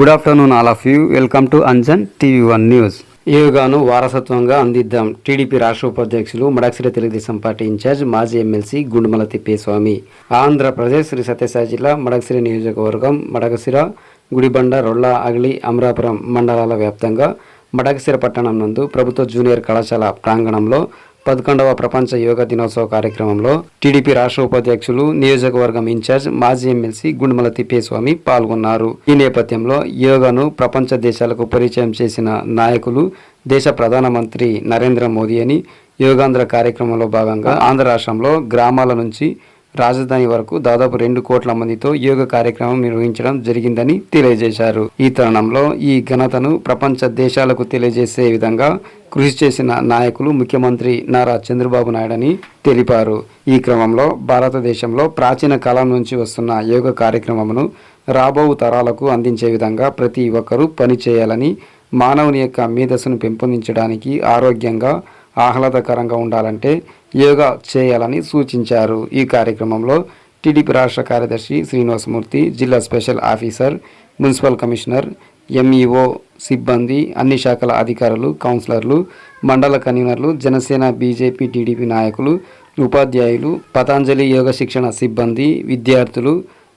Good afternoon all of you welcome to Anjan TV one news యోగాను వారసత్వంగా అందిద్దాం TDP రాష్ట్ర ఉపాధ్యక్షులు మడక్సిర తెలుగుదేశం పార్టీ ఇన్ఛార్జ్ మాజీ ఎమ్మెల్సీ గుండుమల తిప్పేస్వామి. ఆంధ్రప్రదేశ్ శ్రీ సత్యసాయి జిల్లా మడక్సిర నియోజకవర్గం మడకసిర గుడిబండ రొళ్ళ అగిలి అమరాపురం మండలాల వ్యాప్తంగా మడకసిర పట్టణం నందు ప్రభుత్వ జూనియర్ కళాశాల ప్రాంగణంలో పదకొండవ ప్రపంచ యోగా దినోత్సవ కార్యక్రమంలో టీడీపీ రాష్ట్ర ఉపాధ్యక్షులు నియోజకవర్గం ఇన్ఛార్జ్ మాజీ ఎమ్మెల్సీ గుండుమల తిప్పేస్వామి పాల్గొన్నారు. ఈ నేపథ్యంలో యోగాను ప్రపంచ దేశాలకు పరిచయం చేసిన నాయకులు దేశ ప్రధానమంత్రి నరేంద్ర మోదీ అని యోగాంధ్ర కార్యక్రమంలో భాగంగా ఆంధ్ర రాష్ట్రంలో గ్రామాల నుంచి రాజధాని వరకు దాదాపు రెండు కోట్ల మందితో యోగ కార్యక్రమం నిర్వహించడం జరిగిందని తెలియజేశారు. ఈ తరుణంలో ఈ ఘనతను ప్రపంచ దేశాలకు తెలియజేసే విధంగా కృషి చేసిన నాయకులు ముఖ్యమంత్రి నారా చంద్రబాబు నాయుడని తెలిపారు. ఈ క్రమంలో భారతదేశంలో ప్రాచీన కాలం నుంచి వస్తున్న యోగ కార్యక్రమమును రాబో తరాలకు అందించే విధంగా ప్రతి ఒక్కరూ పనిచేయాలని మానవుని యొక్క మేధస్సును పెంపొందించడానికి ఆరోగ్యంగా ఆహ్లాదకరంగా ఉండాలంటే యోగా చేయాలని సూచించారు. ఈ కార్యక్రమంలో టీడీపీ రాష్ట్ర కార్యదర్శి శ్రీనివాసమూర్తి జిల్లా special officer municipal commissioner MEO సిబ్బంది అన్ని శాఖల అధికారులు కౌన్సిలర్లు మండల కన్వీనర్లు జనసేన బీజేపీ టీడీపీ నాయకులు ఉపాధ్యాయులు పతాంజలి యోగ శిక్షణ సిబ్బంది విద్యార్థులు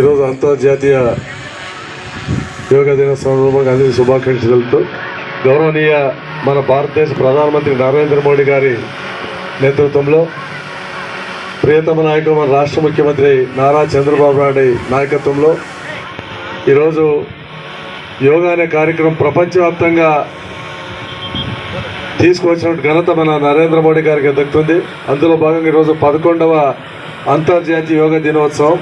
ఈరోజు అంతర్జాతీయ యోగా దినోత్సవం సందర్భంగా అందరికీ శుభాకాంక్షలు తెలుపుతూ గౌరవనీయ మన భారతదేశ ప్రధానమంత్రి నరేంద్ర మోడీ గారి నేతృత్వంలో ప్రియతమ నాయకుడు మన రాష్ట్ర ముఖ్యమంత్రి నారా చంద్రబాబు నాయుడు నాయకత్వంలో ఈరోజు యోగా అనే కార్యక్రమం ప్రపంచవ్యాప్తంగా తీసుకువచ్చినటువంటి ఘనత మన నరేంద్ర మోడీ గారికి దక్కుతుంది. అందులో భాగంగా ఈరోజు పదకొండవ అంతర్జాతీయ యోగా దినోత్సవం.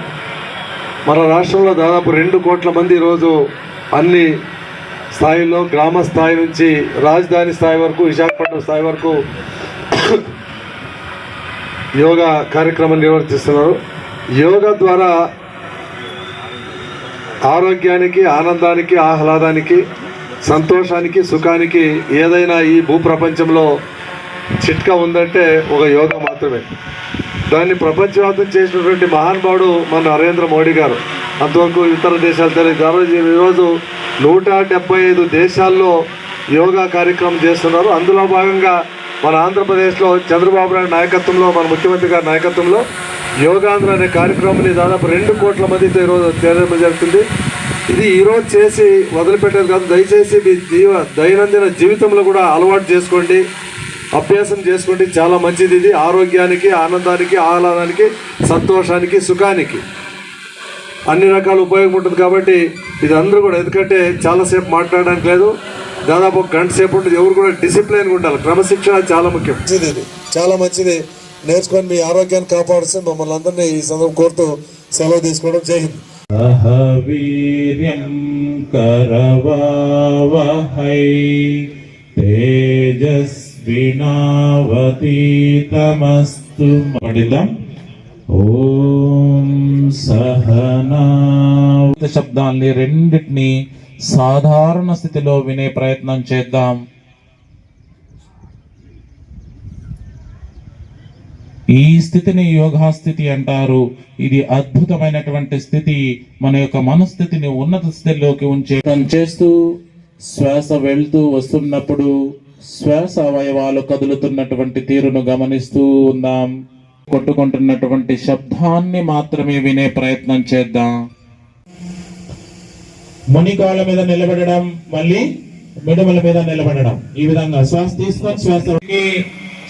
మన రాష్ట్రంలో దాదాపు రెండు కోట్ల మంది ఈరోజు అన్ని స్థాయిల్లో గ్రామ స్థాయి నుంచి రాజధాని స్థాయి వరకు విశాఖపట్నం స్థాయి వరకు యోగా కార్యక్రమం నిర్వర్తిస్తున్నారు. యోగా ద్వారా ఆరోగ్యానికి ఆనందానికి ఆహ్లాదానికి సంతోషానికి సుఖానికి ఏదైనా ఈ భూప్రపంచంలో చిట్కా ఉందంటే ఒక యోగా మాత్రమే. దాన్ని ప్రపంచవ్యాప్తం చేసినటువంటి మహానుభావుడు మన నరేంద్ర మోడీ గారు. అంతవరకు ఇతర దేశాలు తెలియదు. రోజు ఈరోజు నూట డెబ్బై ఐదు దేశాల్లో యోగా కార్యక్రమం చేస్తున్నారు. అందులో భాగంగా మన ఆంధ్రప్రదేశ్లో చంద్రబాబు నాయుడు నాయకత్వంలో మన ముఖ్యమంత్రి గారి నాయకత్వంలో యోగాంధ్ర అనే కార్యక్రమాన్ని దాదాపు రెండు కోట్ల మందితో ఈరోజు చేరడం జరుగుతుంది. ఇది ఈరోజు చేసి వదిలిపెట్టేది కాదు. దయచేసి మీ జీవ దైనందిన జీవితంలో కూడా అలవాటు చేసుకోండి. అభ్యాసం చేసుకుంటే చాలా మంచిది ఇది. ఆరోగ్యానికి ఆనందానికి ఆహ్లాదానికి సంతోషానికి సుఖానికి. అన్ని రకాల ఉపయోగం ఉంటుంది కాబట్టి ఇది అందరూ కూడా ఎందుకంటే చాలాసేపు మాట్లాడడానికి లేదు. దాదాపు ఒక గంట సేపు ఉంటుంది. ఎవరు కూడా డిసిప్లిన్గా ఉండాలి. క్రమశిక్షణ చాలా ముఖ్యం. మంచిది చాలా మంచిది. నేర్చుకొని మీ ఆరోగ్యాన్ని కాపాడుస్తే మమ్మల్ని అందరినీ ఈ సందర్భం కోరుతూ సెలవు తీసుకోవడం. జరిగింది అహవీర్యం తేజస్ करवावहै तेजस्विनावतीतमस्तु మడిద్దాం ఓం సహనా శబ్దాల్ని రెండింటిని సాధారణ స్థితిలో వినే ప్రయత్నం చేద్దాం ఈ స్థితిని యోగా స్థితి అంటారు ఇది అద్భుతమైనటువంటి స్థితి మన యొక్క మనస్థితిని ఉన్నత స్థితిలోకి ఉంచే చేస్తూ శ్వాస వెళ్తూ వస్తున్నప్పుడు శ్వాస అవయవాలు కదులుతున్నటువంటి తీరును గమనిస్తూ ఉందాం కొట్టుకుంటున్నటువంటి శబ్దాన్ని మాత్రమే వినే ప్రయత్నం చేద్దాం. మునికాల మీద నిలబడడం మళ్ళీ మిడమల మీద నిలబడడం. ఈ విధంగా శ్వాస తీసుకొని శ్వాస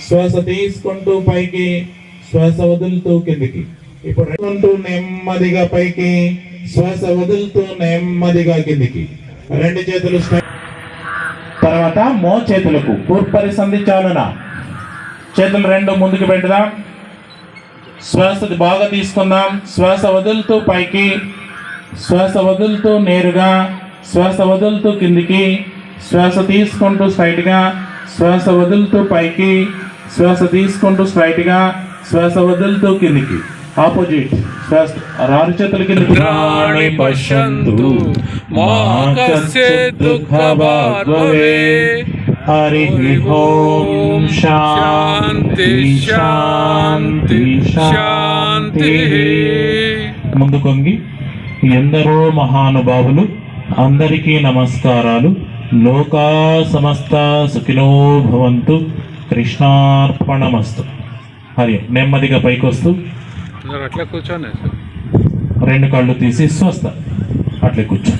శ్వాస తీసుకుంటూ పైకి శ్వాస వదులుతూ కిందికి. ఇప్పుడు నెమ్మదిగా పైకి శ్వాస వదులుతూ నెమ్మదిగా కిందికి. రెండు చేతులు స్ట్రైట్. తర్వాత మో చేతులకు పూర్పరి సంధి చాలున. చేతులు రెండు ముందుకు పెడదాం శ్వాస బాగా తీసుకుందాం. శ్వాస వదులుతూ పైకి. శ్వాస వదులుతూ నేరుగా. శ్వాస వదులుతూ కిందికి. శ్వాస తీసుకుంటూ స్ట్రైట్గా. శ్వాస వదులుతూ పైకి. శ్వాస తీసుకుంటూ స్ట్రైట్గా. శ్వాస వదులుతూ కిందికి. ఆపోజిట్. పశ్యంతు హరి ఓం శాంతి శాంతి. శాంతి. ముందు కొంగి ఎందరో మహానుభావులు అందరికీ నమస్కారాలు. లోకా సమస్త సుఖినో భవంతు. కృష్ణార్పణమస్తు. హరి. నెమ్మదిగా పైకొస్తూ. సార్ అట్లా కూర్చోండి సార్. రెండు కళ్ళు తీసి స్వస్థ. అట్లే కూర్చో.